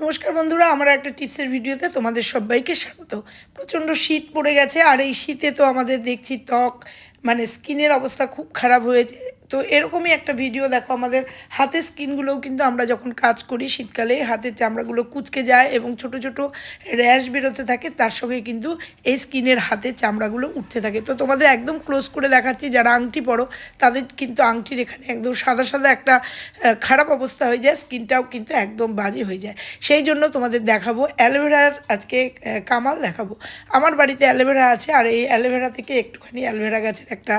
নমস্কার বন্ধুরা, আমার একটা টিপসের ভিডিওতে তোমাদের সবাইকে স্বাগত। প্রচণ্ড শীত পড়ে গেছে, আর এই শীতে তো আমাদের দেখছি ত্বক মানে স্কিনের অবস্থা খুব খারাপ হয়েছে। তো এরকমই একটা ভিডিও দেখো আমাদের হাতের স্কিনগুলোও কিন্তু আমরা যখন কাজ করি শীতকালে হাতের চামড়াগুলো কুচকে যায় এবং ছোট ছোট র্যাশ বেরোতে থাকে, তার সঙ্গে কিন্তু এই স্কিনের হাতের চামড়াগুলো উঠতে থাকে। তো তোমাদের একদম ক্লোজ করে দেখাচ্ছি, যারা আংটি পরো, তাদের কিন্তু আংটির এখানে একদম সাদা সাদা একটা খারাপ অবস্থা হয়ে যায় স্কিনটাও কিন্তু একদম বাজে হয়ে যায়। সেই জন্য তোমাদের দেখাবো অ্যালোভেরার আজকে কামাল দেখাবো। আমার বাড়িতে অ্যালোভেরা আছে, আর এই অ্যালোভেরা থেকে একটুখানি অ্যালোভেরা গাছের একটা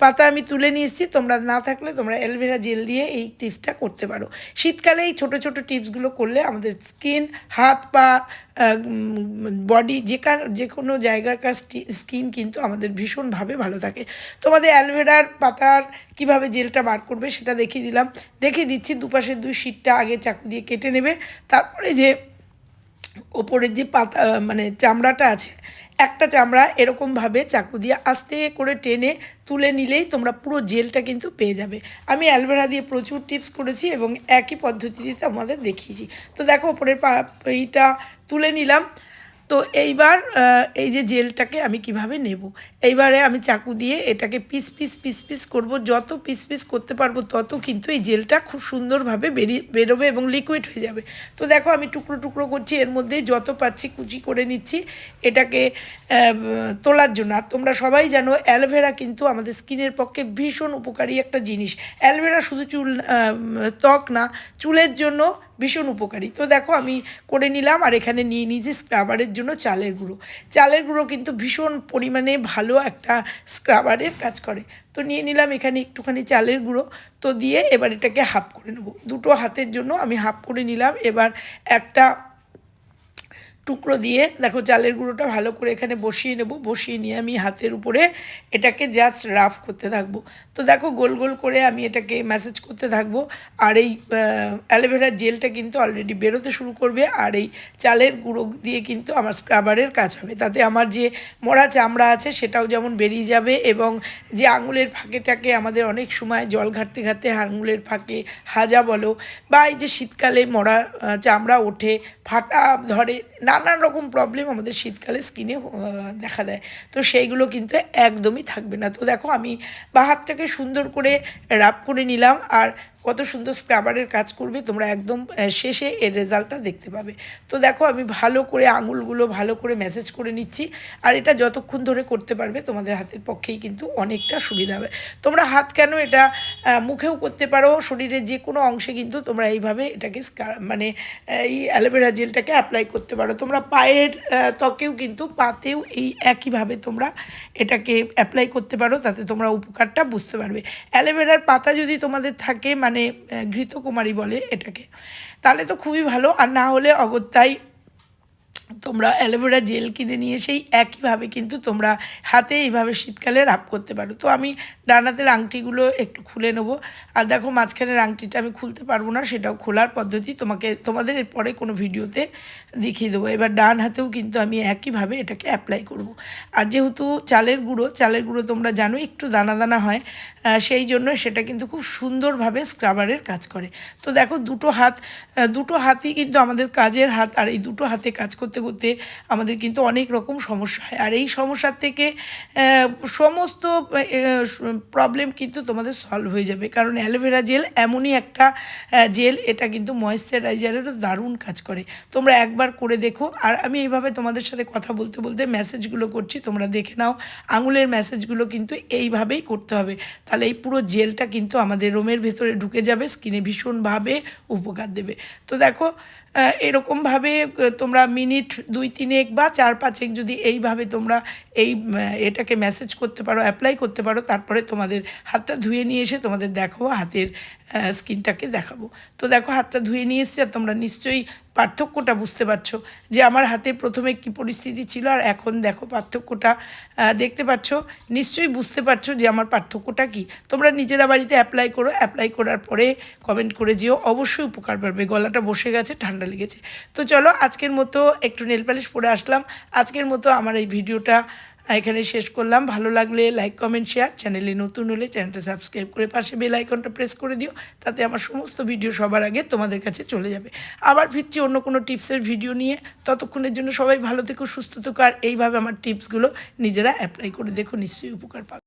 পাতা আমি তুলে নিয়ে এসেছি, তোমরা না থাকলে তোমরা অ্যালোভেরা জেল দিয়ে এই টিপসটা করতে পারো। শীতকালে এই ছোটো ছোটো টিপসগুলো করলে আমাদের স্কিন, হাত পা বডি যে কার যে কোনো জায়গাকার স্কিন কিন্তু আমাদের ভীষণভাবে ভালো থাকে। তোমাদের অ্যালোভেরার পাতার কীভাবে জেলটা বার করবে সেটা দেখিয়ে দিলাম। দেখিয়ে দিচ্ছি দুপাশের দুই শীটটা আগে চাকু দিয়ে কেটে নেবে। তারপরে যে ওপরের যে পাতা মানে চামড়াটা আছে একটা চামড়া এরকমভাবে চাকু দিয়ে আস্তে করে টেনে তুলে নিলেই তোমরা পুরো জেলটা কিন্তু পেয়ে যাবে। আমি অ্যালভেরা দিয়ে প্রচুর টিপস করেছি এবং একই পদ্ধতিতে তোমাদের দেখিয়েছি। তো দেখো ওপরের পা এইটা তুলে নিলাম। তো এইবার এই যে জেলটাকে আমি কীভাবে নেব? এইবারে আমি চাকু দিয়ে এটাকে পিস পিস পিস পিস করব। যত পিস পিস করতে পারব তত কিন্তু এই জেলটা খুব সুন্দরভাবে বেরিয়ে বেরোবে এবং লিকুইড হয়ে যাবে। তো দেখো আমি টুকরো টুকরো করছি, এর মধ্যেই যত পাচ্ছি কুচি করে নিচ্ছি। এটাকে তোলার জন্য। আর তোমরা সবাই জানো, অ্যালোভেরা কিন্তু আমাদের স্কিনের পক্ষে ভীষণ উপকারী একটা জিনিস। অ্যালোভেরা শুধু চুল ত্বক না, চুলের জন্য ভীষণ উপকারী। তো দেখো আমি করে নিলাম আর এখানে নিয়ে নিয়েছি স্ক্রাবারের জন্য চালের গুঁড়ো। চালের গুঁড়ো কিন্তু ভীষণ পরিমাণে ভালো একটা স্ক্রাবারের কাজ করে। তো নিয়ে নিলাম এখানে একটুখানি চালের গুঁড়ো। তো দিয়ে এবার এটাকে হাফ করে নেব। দুটো হাতের জন্য আমি হাফ করে নিলাম। এবার একটা টুকরো দিয়ে, দেখো চালের গুঁড়োটা ভালো করে এখানে বসিয়ে নেব, বসিয়ে নিয়ে আমি হাতের উপরে এটাকে জাস্ট রাফ করতে থাকব। তো দেখো গোল গোল করে আমি এটাকে ম্যাসেজ করতে থাকব। আর এই অ্যালোভেরার জেলটা কিন্তু অলরেডি বেরোতে শুরু করবে। আর এই চালের গুঁড়ো দিয়ে কিন্তু আমার স্ক্রাবারের কাজ হবে। তাতে আমার যে মরা চামড়া আছে সেটাও যেমন বেরিয়ে যাবে এবং যে আঙুলের ফাঁকেটাকে আমাদের অনেক সময় জল ঘাটতে ঘাটতে আঙুলের ফাঁকে হাজা বলো বা এই যে শীতকালে মরা চামড়া ওঠে, ফাটা ধরে নানান রকম প্রবলেম আমাদের শীতকালে স্কিনে দেখা দেয়। তো সেইগুলো কিন্তু একদমই থাকবে না। তো দেখো আমি বা হাতটাকে সুন্দর করে রাব করে নিলাম। আর কত সুন্দর স্ক্রাবারের কাজ করবে, তোমরা একদম শেষে এর রেজাল্টটা দেখতে পাবে। তো দেখো, আমি ভালো করে আঙুলগুলো ভালো করে মেসেজ করে নিচ্ছি, আর এটা যতক্ষণ ধরে করতে পারবে, তোমাদের হাতের পক্ষেই কিন্তু অনেকটা সুবিধা হবে। তোমরা হাত কেন এটা মুখেও করতে পারো, শরীরের যে কোনো অংশে কিন্তু তোমরা এইভাবে এটাকে মানে এই অ্যালোভেরা জেলটাকে অ্যাপ্লাই করতে পারো। তোমরা পায়ের ত্বকেও কিন্তু পাতেও এই একইভাবে তোমরা এটাকে অ্যাপ্লাই করতে পারো, তাতে তোমরা উপকারটা বুঝতে পারবে। অ্যালোভেরার পাতা যদি তোমাদের থাকে মানে আহ, ঘৃতকুমারী বলে এটাকে। তাহলে তো খুবই ভালো। আর না হলে অগত্যাই তোমরা অ্যালোভেরা জেল কিনে নিয়ে সেই একইভাবে কিন্তু তোমরা হাতে এইভাবে শীতকালে রাপ করতে পারো। তো আমি ডান হাতের আংটিগুলো একটু খুলে নেব। আর দেখো মাঝখানের আংটিটা আমি খুলতে পারব না, সেটাও খোলার পদ্ধতি তোমাকে, তোমাদের এর পরে কোনো ভিডিওতে দেখিয়ে দেবো। এবার ডান হাতেও কিন্তু আমি একইভাবে এটাকে অ্যাপ্লাই করব। আর যেহেতু চালের গুঁড়ো চালের গুঁড়ো তোমরা জানো একটু দানা দানা হয় সেই জন্য সেটা কিন্তু খুব সুন্দরভাবে স্ক্রাবারের কাজ করে। তো দেখো দুটো হাত দুটো হাতই কিন্তু আমাদের কাজের হাত, আর এই দুটো হাতে কাজ করতে করতে আমাদের কিন্তু অনেক রকম সমস্যা হয়। আর এই সমস্যার থেকে সমস্ত প্রবলেম কিন্তু তোমাদের সলভ হয়ে যাবে। কারণ অ্যালোভেরা জেল এমনই একটা জেল, এটা কিন্তু ময়েশ্চারাইজারেরও দারুণ কাজ করে। তোমরা একবার করে দেখো। আর আমি এইভাবে তোমাদের সাথে কথা বলতে বলতে মেসেজগুলো করছি, তোমরা দেখে নাও। আঙুলের মেসেজগুলো কিন্তু এইভাবেই করতে হবে। তাহলে এই পুরো জেলটা কিন্তু আমাদের রোমের ভেতরে ঢুকে যাবে স্কিনে ভীষণভাবে উপকার দেবে। তো দেখো এরকমভাবে তোমরা মিনিট দুই তিনেক বা চার পাঁচেক যদি এইভাবে তোমরা এই এটাকে মেসেজ করতে পারো অ্যাপ্লাই করতে পারো, তারপরে তোমাদের হাতটা ধুয়ে নিয়ে এসে তোমাদের দেখো হাতের স্কিনটাকে দেখাবো। তো দেখো, হাতটা ধুয়ে নিয়ে এসছে তোমরা নিশ্চয়ই পার্থক্যটা বুঝতে পারছ? যে আমার হাতে প্রথমে কি পরিস্থিতি ছিল আর এখন দেখো পার্থক্যটা দেখতে পাচ্ছ নিশ্চয়ই বুঝতে পারছ যে আমার পার্থক্যটা কি। তোমরা নিজেরা বাড়িতে অ্যাপ্লাই করো অ্যাপ্লাই করার পরে কমেন্ট করে যেও। অবশ্যই উপকার পাবে। গলাটা বসে গেছে, ঠান্ডা লেগেছে। তো চলো, আজকের মতো একটু নেল পালিশ পরে আসলাম। আজকের মতো আমার এই ভিডিওটা এখানে শেষ করলাম। ভালো লাগলে লাইক কমেন্ট শেয়ার চ্যানেলে নতুন হলে চ্যানেলটা সাবস্ক্রাইব করে পাশে বেল আইকনটা প্রেস করে দিও, তাতে আমার সমস্ত ভিডিও সবার আগে তোমাদের কাছে চলে যাবে। আবার ফিরছি অন্য কোনো টিপসের ভিডিও নিয়ে। ততক্ষণের জন্য সবাই ভালো থেকো, সুস্থ থেকো, আর এইভাবে আমার টিপসগুলো নিজেরা অ্যাপ্লাই করে দেখো, নিশ্চয়ই উপকার পাবে।